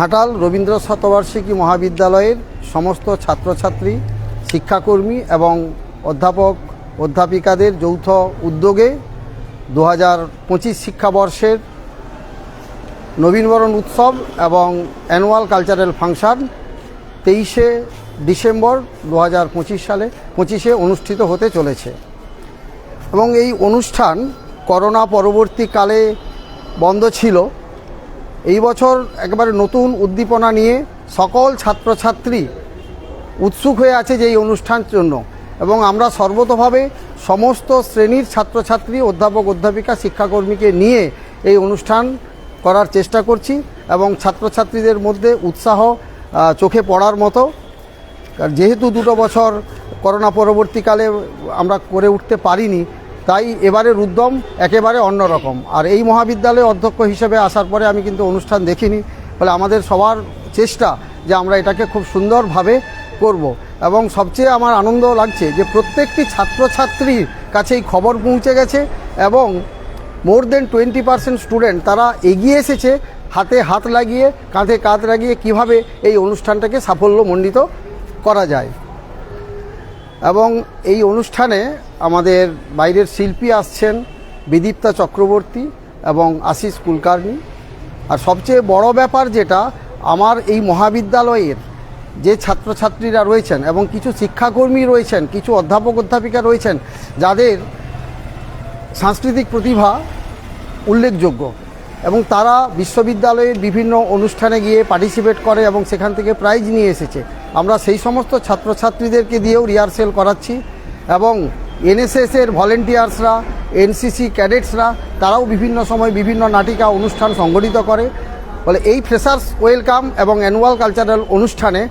ঘাটাল রবীন্দ্র শতবার্ষিকী মহাবিদ্যালয়ের সমস্ত ছাত্রছাত্রী, শিক্ষাকর্মী এবং অধ্যাপক অধ্যাপিকাদের যৌথ উদ্যোগে দু হাজার পঁচিশ শিক্ষাবর্ষের নবীনবরণ উৎসব এবং অ্যানুয়াল কালচারাল ফাংশন তেইশে ডিসেম্বর দু হাজার পঁচিশ সালে, পঁচিশে অনুষ্ঠিত হতে চলেছে। এবং এই অনুষ্ঠান করোনা পরবর্তীকালে বন্ধ ছিল। এই বছর একবারে নতুন উদ্দীপনা নিয়ে সকল ছাত্রছাত্রী উৎসুক হয়ে আছে যে এই অনুষ্ঠান জন্য। এবং আমরা সর্বতভাবে সমস্ত শ্রেণির ছাত্রছাত্রী, অধ্যাপক, অধ্যাপিকা, শিক্ষাকর্মীকে নিয়ে এই অনুষ্ঠান করার চেষ্টা করছি এবং ছাত্রছাত্রীদের মধ্যে উৎসাহ চোখে পড়ার মতো। যেহেতু দুটো বছর করোনা পরবর্তীকালে আমরা করে উঠতে পারিনি তাই এবারের উদ্যম একেবারে অন্যরকম। আর এই মহাবিদ্যালয়ে অধ্যক্ষ হিসেবে আসার পরে আমি কিন্তু অনুষ্ঠান দেখিনি, ফলে আমাদের সবার চেষ্টা যে আমরা এটাকে খুব সুন্দরভাবে করব। এবং সবচেয়ে আমার আনন্দ লাগছে যে প্রত্যেকটি ছাত্রছাত্রীর কাছে এই খবর পৌঁছে গেছে এবং more than twenty percent student তারা এগিয়ে এসেছে, হাতে হাত লাগিয়ে, কাঁধে কাঁধ লাগিয়ে কীভাবে এই অনুষ্ঠানটাকে সাফল্যমণ্ডিত করা যায়। এবং এই অনুষ্ঠানে আমাদের বাইরের শিল্পী আসছেন বিদীপ্তা চক্রবর্তী এবং আশিস কুলকার্নি। আর সবচেয়ে বড় ব্যাপার যেটা, আমার এই মহাবিদ্যালয়ের যে ছাত্রছাত্রীরা রয়েছেন এবং কিছু শিক্ষাকর্মী রয়েছেন, কিছু অধ্যাপক অধ্যাপিকা রয়েছেন, যাদের সাংস্কৃতিক প্রতিভা উল্লেখযোগ্য এবং তারা বিশ্ববিদ্যালয়ের বিভিন্ন অনুষ্ঠানে গিয়ে পার্টিসিপেট করে এবং সেখান থেকে প্রাইজ নিয়ে এসেছে। আমরা সেই সমস্ত ছাত্রছাত্রীদেরকে দিয়েও রিহার্সেল করাচ্ছি এবং এনএসএসের ভলেন্টিয়ার্সরা, এনসিসি ক্যাডেটসরা, তারাও বিভিন্ন সময় বিভিন্ন নাটিকা অনুষ্ঠান সংগঠিত করে। ফলে এই ফ্রেশার্স ওয়েলকাম এবং অ্যানুয়াল কালচারাল অনুষ্ঠানে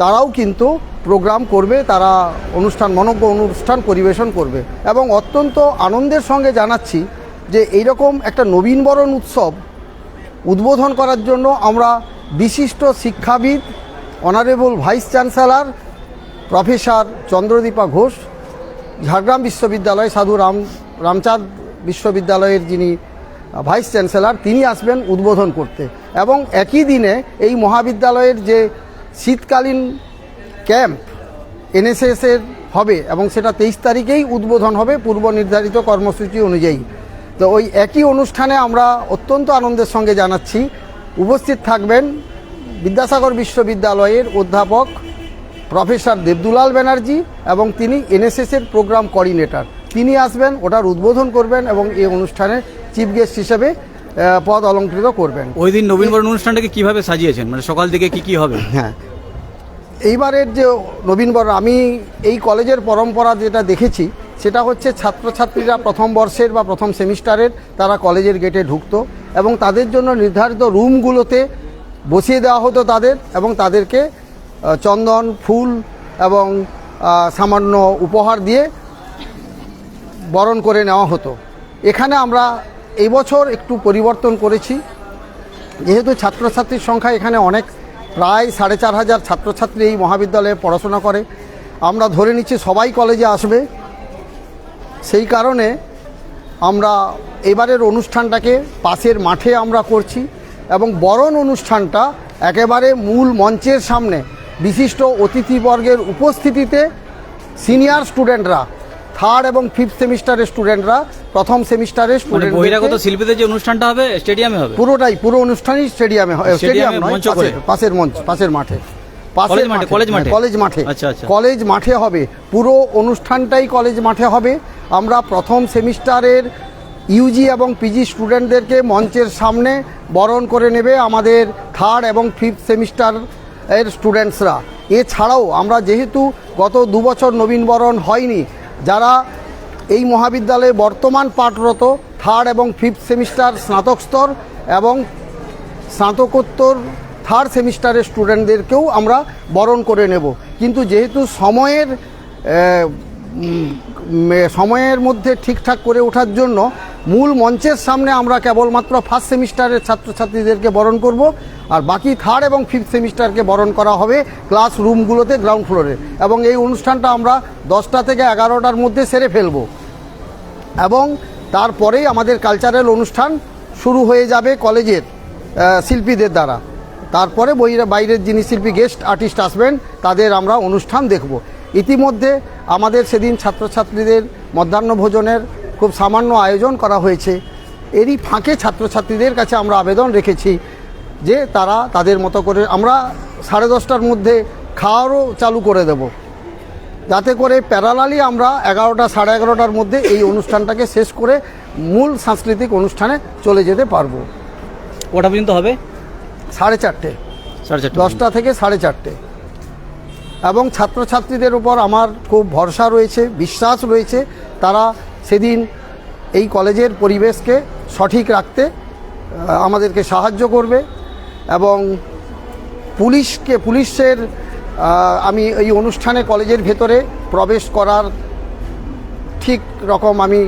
তারাও কিন্তু প্রোগ্রাম করবে, তারা অনুষ্ঠান, মনজ্ঞ অনুষ্ঠান পরিবেশন করবে। এবং অত্যন্ত আনন্দের সঙ্গে জানাচ্ছি যে এইরকম একটা নবীনবরণ উৎসব উদ্বোধন করার জন্য আমরা বিশিষ্ট শিক্ষাবিদ, honourable vice chancellor professor Chandradipa Ghosh Jhargram বিশ্ববিদ্যালয় সাধু রাম, রামচাঁদ বিশ্ববিদ্যালয়ের যিনি ভাইস চ্যান্সেলর তিনি আসবেন উদ্বোধন করতে। এবং একই দিনে এই মহাবিদ্যালয়ের যে শীতকালীন ক্যাম্প এনএসএসের হবে এবং সেটা তেইশ তারিখেই উদ্বোধন হবে পূর্ব নির্ধারিত কর্মসূচি অনুযায়ী। তো ওই একই অনুষ্ঠানে আমরা অত্যন্ত আনন্দের সঙ্গে জানাচ্ছি। উপস্থিত থাকবেন বিদ্যাসাগর বিশ্ববিদ্যালয়ের অধ্যাপক প্রফেসর দেবদুলাল ব্যানার্জি এবং তিনি এনএসএসের প্রোগ্রাম কোঅর্ডিনেটর। তিনি আসবেন ওটার উদ্বোধন করবেন এবং এই অনুষ্ঠানে চিফ গেস্ট হিসেবে পদ অলঙ্কৃত করবেন। ওই দিন নবীনবরণ অনুষ্ঠানটাকে কীভাবে সাজিয়েছেন? মানে সকাল থেকে কি কি হবে? হ্যাঁ। এইবারের যে নবীনবরণ আমি এই কলেজের পরম্পরা যেটা দেখেছি সেটা হচ্ছে ছাত্রছাত্রীরা প্রথম বর্ষের বা প্রথম সেমিস্টারের তারা কলেজের গেটে ঢুকতো এবং তাদের জন্য নির্ধারিত রুমগুলোতে বসিয়ে দেওয়া হতো তাদের এবং তাদেরকে চন্দন, ফুল এবং সামান্য উপহার দিয়ে বরণ করে নেওয়া হতো। এখানে আমরা এই বছর একটু পরিবর্তন করেছি। যেহেতু ছাত্রছাত্রীর সংখ্যা এখানে অনেক, প্রায় সাড়ে চার হাজার ছাত্রছাত্রী এই মহাবিদ্যালয়ে পড়াশোনা করে। আমরা ধরে নিচ্ছি সবাই কলেজে আসবে। সেই কারণে আমরা এবারের অনুষ্ঠানটাকে পাশের মাঠে আমরা করছি এবং বরণ অনুষ্ঠানটা একেবারে মূল মঞ্চের সামনে বিশিষ্ট অতিথিবর্গের উপস্থিতিতে সিনিয়র স্টুডেন্টরা থার্ড এবং ফিফথ সেমিস্টারের স্টুডেন্টরা প্রথম সেমিস্টারের মানে স্টুডেন্ট বহিরাগত শিল্পীদের যে অনুষ্ঠানটা হবে স্টেডিয়ামে হবে পুরোটাই পুরো অনুষ্ঠানই স্টেডিয়ামে স্টেডিয়াম নয়? পাশের- মঞ্চ পাশের মাঠে পাশের কলেজ মাঠে, কলেজ মাঠে? কলেজ মাঠে আচ্ছা, আচ্ছা। কলেজ মাঠে হবে পুরো অনুষ্ঠানটাই কলেজ মাঠে হবে আমরা প্রথম সেমিস্টারের ইউজি এবং পিজি স্টুডেন্টদেরকে মঞ্চের সামনে বরণ করে নেবে আমাদের থার্ড এবং ফিফথ সেমিস্টার এর স্টুডেন্টসরা এছাড়াও আমরা যেহেতু গত দু বছর নবীনবরণ হয়নি, যারা এই মহাবিদ্যালয়ে বর্তমান পাঠরত থার্ড এবং ফিফথ সেমিস্টার স্নাতক স্তর এবং স্নাতকোত্তর থার্ড সেমিস্টারের স্টুডেন্টদেরকেও আমরা বরণ করে নেব। কিন্তু যেহেতু সময়ের সময়ের মধ্যে ঠিকঠাক করে ওঠার জন্য মূল মঞ্চের সামনে আমরা কেবলমাত্র ফার্স্ট সেমিস্টারের ছাত্রছাত্রীদেরকে বরণ করব আর বাকি থার্ড এবং ফিফথ সেমিস্টারকে বরণ করা হবে ক্লাস রুমগুলোতে গ্রাউন্ড ফ্লোরে এবং এই অনুষ্ঠানটা আমরা দশটা থেকে এগারোটার মধ্যে সেরে ফেলব। এবং তারপরেই আমাদের কালচারাল অনুষ্ঠান শুরু হয়ে যাবে কলেজের শিল্পীদের দ্বারা। তারপরে বইরে বাইরের যিনি শিল্পী গেস্ট আর্টিস্ট আসবেন, তাদের আমরা অনুষ্ঠান দেখব। ইতিমধ্যে আমাদের সেদিন ছাত্রছাত্রীদের মধ্যাহ্ন ভোজনের খুব সামান্য আয়োজন করা হয়েছে। এরই ফাঁকে ছাত্রছাত্রীদের কাছে আমরা আবেদন রেখেছি যে তারা তাদের মতো করে আমরা সাড়ে দশটার মধ্যে খাওয়ারও চালু করে দেব। যাতে করে প্যারালালি আমরা এগারোটা সাড়ে এগারোটার মধ্যে এই অনুষ্ঠানটাকে শেষ করে মূল সাংস্কৃতিক অনুষ্ঠানে চলে যেতে পারব। কটা পর্যন্ত হবে? সাড়ে চারটে। সাড়ে চারটে। দশটা থেকে সাড়ে চারটে। এবং ছাত্রছাত্রীদের উপর আমার খুব ভরসা রয়েছে বিশ্বাস রয়েছে তারা সেদিন এই কলেজের পরিবেশকে সঠিক রাখতে আমাদেরকে সাহায্য করবে এবং পুলিশকে পুলিশের আমি এই অনুষ্ঠানে কলেজের ভেতরে প্রবেশ করার ঠিক রকম আমি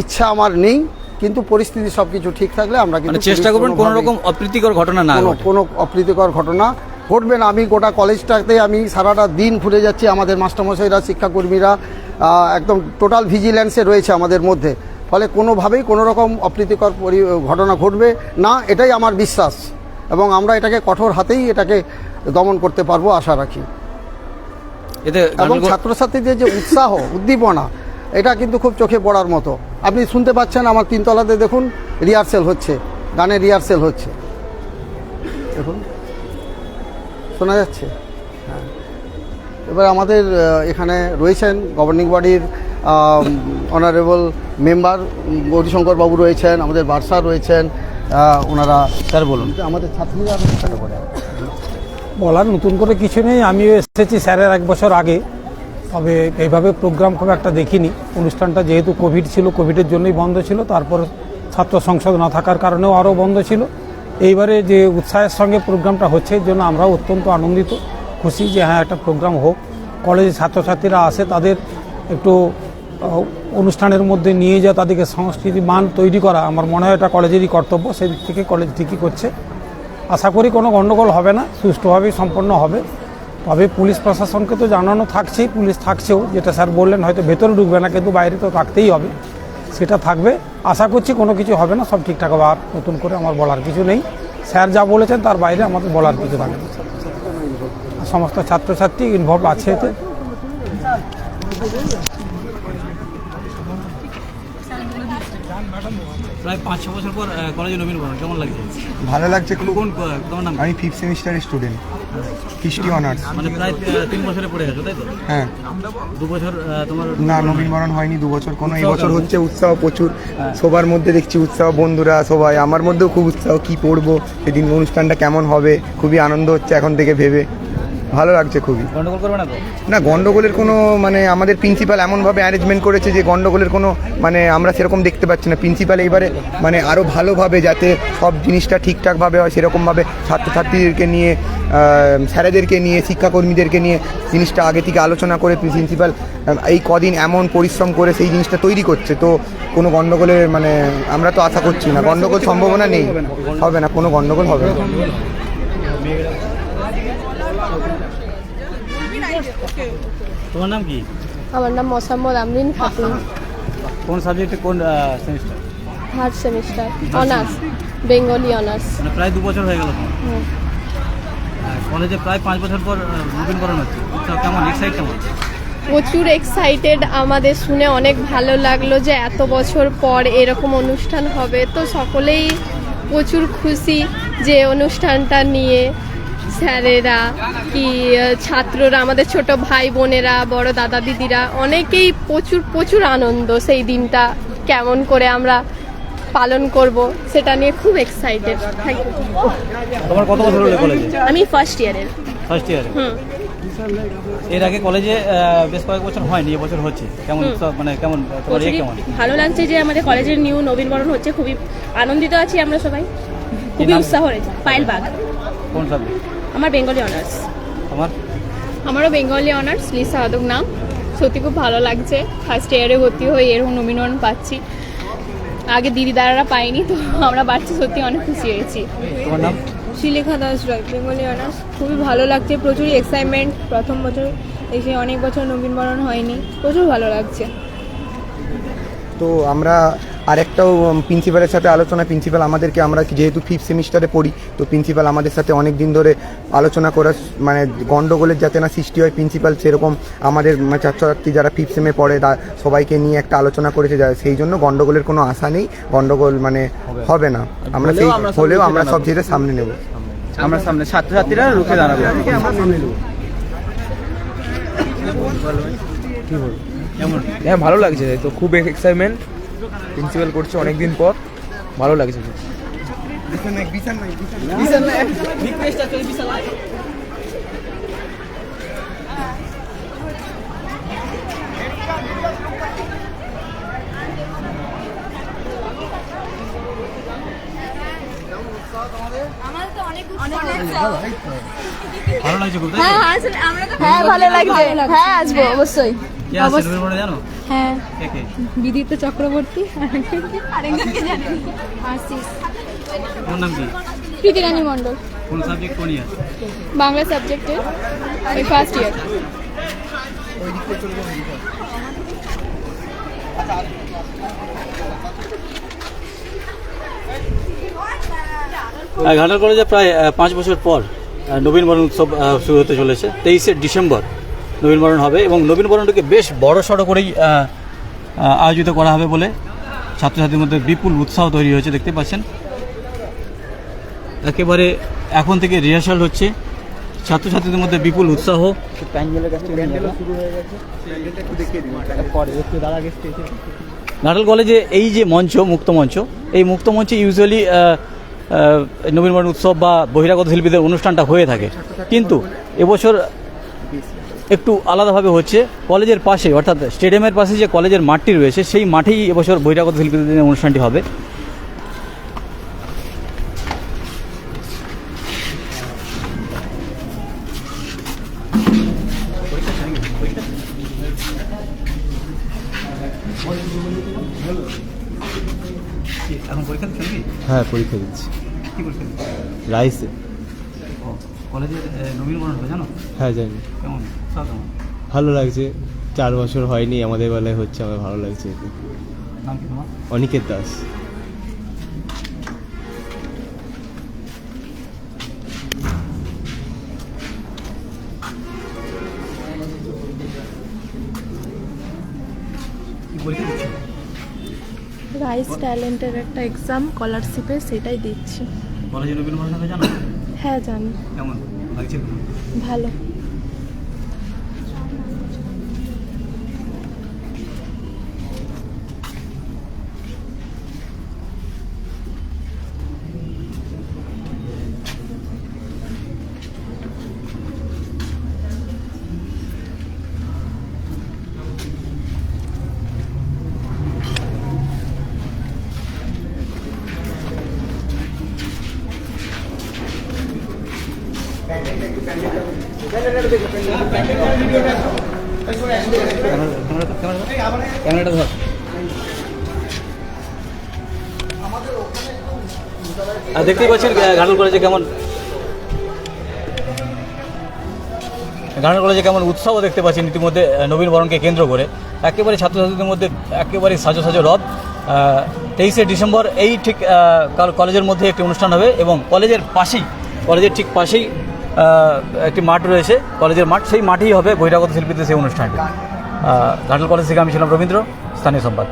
ইচ্ছা আমার নেই কিন্তু পরিস্থিতি সব কিছু ঠিক থাকলে আমরা কিন্তু মানে চেষ্টা করবেন কোনো রকম অপ্রীতিকর ঘটনা না কোনো অপ্রীতিকর ঘটনা ঘটবে না আমি গোটা কলেজটাতে আমি সারাটা দিন ঘুরে যাচ্ছি আমাদের মাস্টারমশাইরা শিক্ষাকর্মীরা একদম টোটাল ভিজিল্যান্সে রয়েছে আমাদের মধ্যে। ফলে কোনোভাবেই কোনো রকম অপ্রীতিকর পরি- ঘটনা ঘটবে না এটাই আমার বিশ্বাস। এবং আমরা এটাকে কঠোর হাতেই এটাকে দমন করতে পারব আশা রাখি। এবং ছাত্রছাত্রীদের যে উৎসাহ উদ্দীপনা এটা কিন্তু খুব চোখে পড়ার মতো। আপনি শুনতে পাচ্ছেন আমার তিনতলাতে দেখুন রিহার্সেল হচ্ছে। গানের রিহার্সেল হচ্ছে। দেখুন। শোনা যাচ্ছে। হ্যাঁ। এবার আমাদের এখানে রয়েছেন গভর্নিং বডির অনারেবল মেম্বার গৌরীশঙ্কর বাবু রয়েছেন আমাদের বার্সা রয়েছেন ওনারা স্যার বলুন। আমাদের ছাত্রীরা। বলার নতুন করে কিছু নেই আমিও এসেছি স্যারের এক বছর আগে তবে এইভাবে প্রোগ্রাম খুব একটা দেখিনি। অনুষ্ঠানটা যেহেতু কোভিড ছিল কোভিডের জন্যই বন্ধ ছিল তারপর ছাত্র সংসদ না থাকার কারণেও আরও বন্ধ ছিল। এইবারে যে উৎসাহের সঙ্গে প্রোগ্রামটা হচ্ছে এর জন্য আমরাও অত্যন্ত আনন্দিত, খুশি যে হ্যাঁ একটা প্রোগ্রাম হোক। কলেজের ছাত্রছাত্রীরা আসে তাদের একটু অনুষ্ঠানের মধ্যে নিয়ে যা, তাদেরকে সংস্কৃতি মান তৈরি করা। আমার মনে হয় এটা কলেজেরই কর্তব্য, সেই দিক থেকে কলেজ ঠিকই করছে। আশা করি কোনো গণ্ডগোল হবে না, সুষ্ঠুভাবেই সম্পন্ন হবে। তবে পুলিশ প্রশাসনকে তো জানানো থাকছেই, পুলিশ থাকছেও, যেটা স্যার বললেন, হয়তো ভেতরে ঢুকবে না, কিন্তু বাইরে তো থাকতেই হবে। সেটা থাকবে। আশা করছি কোনো কিছু হবে না সব ঠিকঠাক হবে। আর নতুন করে আমার বলার কিছু নেই। স্যার যা বলেছেন তার বাইরে আমাদের বলার কিছু থাকবে না। সমস্ত ছাত্রছাত্রী ইনভলভ আছে এতে। প্রায় পাঁচ ছ বছর পর কলেজে নবীন কেমন লাগছে? ভালো লাগছে কোন তোমার নাম? আমি ফিফথ সেমিস্টারের স্টুডেন্ট হিস্ট্রি অনার্স। মানে প্রায় তিন বছরে পড়ে গেছো তাই তো? হ্যাঁ। দু বছর তোমার না নবীনবরণ হয়নি দু বছর কোনো এবছর হচ্ছে উৎসাহ প্রচুর। সবার মধ্যে দেখছি উৎসাহ বন্ধুরা সবাই। আমার মধ্যেও খুব উৎসাহ কি পড়ব সেদিন অনুষ্ঠানটা কেমন হবে খুবই আনন্দ হচ্ছে এখন থেকে ভেবে। ভালো লাগছে খুবই। গন্ডগোল করবে না তো? না গন্ডগোলের কোনো মানে আমাদের প্রিন্সিপাল এমনভাবে অ্যারেঞ্জমেন্ট করেছে যে গন্ডগোলের কোনো মানে আমরা সেরকম দেখতে পাচ্ছি না। প্রিন্সিপাল এইবারে মানে আরও ভালোভাবে যাতে সব জিনিসটা ঠিকঠাকভাবে হয় সেরকমভাবে ছাত্রছাত্রীদেরকে নিয়ে স্যারেদেরকে নিয়ে শিক্ষাকর্মীদেরকে নিয়ে জিনিসটা আগে থেকে আলোচনা করে প্রিন্সিপাল এই কদিন এমন পরিশ্রম করে সেই জিনিসটা তৈরি করছে। তো কোনো গন্ডগোলের মানে আমরা তো আশা করছি না। গন্ডগোল সম্ভাবনা নেই। হবে না কোনো গন্ডগোল হবে না। তোমার নাম কি? আমার নাম মোসাম্মদ আমরিন খাতুন। কোন সাবজেক্টে কোন semester third semester honours Bengali honours মানে প্রায় দু বছর হয়ে গেল কলেজে প্রায় পাঁচ বছর পর নবীন বরণ হচ্ছে। তো কেমন? এক্সাইট কেমন? প্রচুর এক্সাইটেড আমাদের শুনে অনেক ভালো লাগল যে এত বছর পর এরকম অনুষ্ঠান হবে। তো সকলেই প্রচুর খুশি যে অনুষ্ঠানটা নিয়ে স্যারেরা কি ছাত্ররা আমাদের ছোট ভাই বোনেরা বড় দাদা দিদিরা অনেকেই প্রচুর প্রচুর আনন্দ সেই দিনটা কেমন করে আমরা পালন করব সেটা নিয়ে খুব এক্সাইটেড থ্যাংক ইউ তোমার কত বছর হলো কলেজে আমি ফার্স্ট ইয়ারের ফার্স্ট ইয়ারে এর আগে কলেজে বেশ কয়েক বছর হয়নি এবছর হচ্ছে। কেমন মানে কেমন তোমার ইয়ে কেমন? ভালো লাগছে যে আমাদের কলেজের নিউ নবীনবরণ হচ্ছে খুবই আনন্দিত আছি আমরা সবাই। খুবই উৎসাহ রয়েছে পায়েল বাগ কোন সাবজেক্ট আমার বেঙ্গলি অনার্স তোমার আমারও বেঙ্গলি অনার্স লিসা আদক নাম সত্যি খুব ভালো লাগছে। ফার্স্ট ইয়ারে ভর্তি হয়ে এরকম নবীনবরণ পাচ্ছি। আগে দিদি দাদারা পাইনি তো আমরা বাচ্চা সত্যি অনেক খুশি হয়েছি। তোমার নাম? শ্রীলেখা দাস রয় বেঙ্গলি অনার্স খুবই ভালো লাগছে প্রচুর এক্সাইটমেন্ট প্রথম বছর। এসে অনেক বছর নবীনবরণ হয়নি প্রচুর ভালো লাগছে। তো আমরা আর একটাও প্রিন্সিপালের সাথে আলোচনা প্রিন্সিপাল আমাদেরকে আমরা যেহেতু ফিফথ সেমিস্টারে পড়ি তো প্রিন্সিপাল আমাদের সাথে অনেক দিন ধরে আলোচনা করার মানে গণ্ডগোলের যাতে না সৃষ্টি হয় প্রিন্সিপাল সেরকম আমাদের মানে ছাত্রছাত্রী যারা ফিফথ সেমে পড়ে তা সবাইকে নিয়ে একটা আলোচনা করেছে যা সেই জন্য গণ্ডগোলের কোনো আশা নেই গণ্ডগোল মানে হবে। না। আমরা সেই হলেও আমরা সব যেটা সামনে নেব। আমরা সামনে ছাত্রছাত্রীরা রুখে দাঁড়াবে। কেমন? হ্যাঁ ভালো লাগছে তো খুব এক্সাইটমেন্ট প্রিন্সিপাল করছে অনেক দিন পর। ভালো লাগছে ভালো লাগছে? হ্যাঁ ভালো লাগছে। হ্যাঁ আসব, অবশ্যই। কে জানো? হ্যাঁ। কে কে? বিদিত চক্রবর্তী। আরেকজনকে জানি আশিস ওর নাম কি? মণ্ডল। কোন সাবজেক্ট কোন ইয়ার বাংলা সাবজেক্টের ওই ফার্স্ট ইয়ার ঘাটাল কলেজে প্রায় পাঁচ বছর পর আহ, নবীনবরণ উৎসব শুরু হতে চলেছে তেইশে ডিসেম্বর। নবীনবরণ হবে এবং নবীনবরণটাকে বেশ বড় সড়ো করেই আয়োজিত করা হবে বলে ছাত্রছাত্রীর মধ্যে বিপুল উৎসাহ তৈরি হয়েছে, দেখতে পাচ্ছেন। একেবারে এখন থেকে রিহার্সাল হচ্ছে। ছাত্রছাত্রীদের মধ্যে বিপুল উৎসাহ। ঘাটাল কলেজে এই যে মঞ্চ, মুক্ত মঞ্চ, এই মুক্ত মঞ্চে ইউজুয়ালি নবীনবরণ উৎসব বা বহিরাগত শিল্পীদের অনুষ্ঠানটা হয়ে থাকে। কিন্তু এবছর একটু আলাদাভাবে হচ্ছে। কলেজের পাশে অর্থাৎ স্টেডিয়ামের পাশে যে কলেজের মাঠটি রয়েছে সেই মাঠেই এবছর বহিরাগত শিল্পীদের অনুষ্ঠানটি হবে। হ্যাঁ পরীক্ষা দিচ্ছি। রাইসে। কলেজের নবীনবরণ হবে জানো? হ্যাঁ জানি। কেমন? ভালো লাগছে। চার বছর হয়নি আমাদের বেলায় হচ্ছে আমার ভালো লাগছে। এতে। নাম কি তোমার? অনিকেত দাস। রাইস ট্যালেন্টের একটা এক্সাম স্কলারশিপে সেটাই দিচ্ছি। কলেজে নবীনবরণ হবে জানো? হ্যাঁ জানি। কেমন? লাগছে? ভালো। ক্যামেরাটা ধর। আর দেখতেই পাচ্ছেন আহ, কলেজে কেমন ঘাটাল কলেজে কেমন উৎসাহ দেখতে পাচ্ছেন ইতিমধ্যে নবীন বরণকে কেন্দ্র করে। একেবারে ছাত্রছাত্রীদের মধ্যে একেবারে সাজো সাজো রথ তেইশে ডিসেম্বর এই ঠিক কাল- কলেজের মধ্যে একটি অনুষ্ঠান হবে এবং কলেজের পাশেই কলেজের ঠিক পাশেই একটি মাঠ রয়েছে। কলেজের মাঠ সেই মাঠেই হবে বহিরাগত শিল্পীদের সেই অনুষ্ঠানটি। ঘাটাল কলেজ থেকে আমি ছিলাম রবীন্দ্র স্থানীয় সংবাদ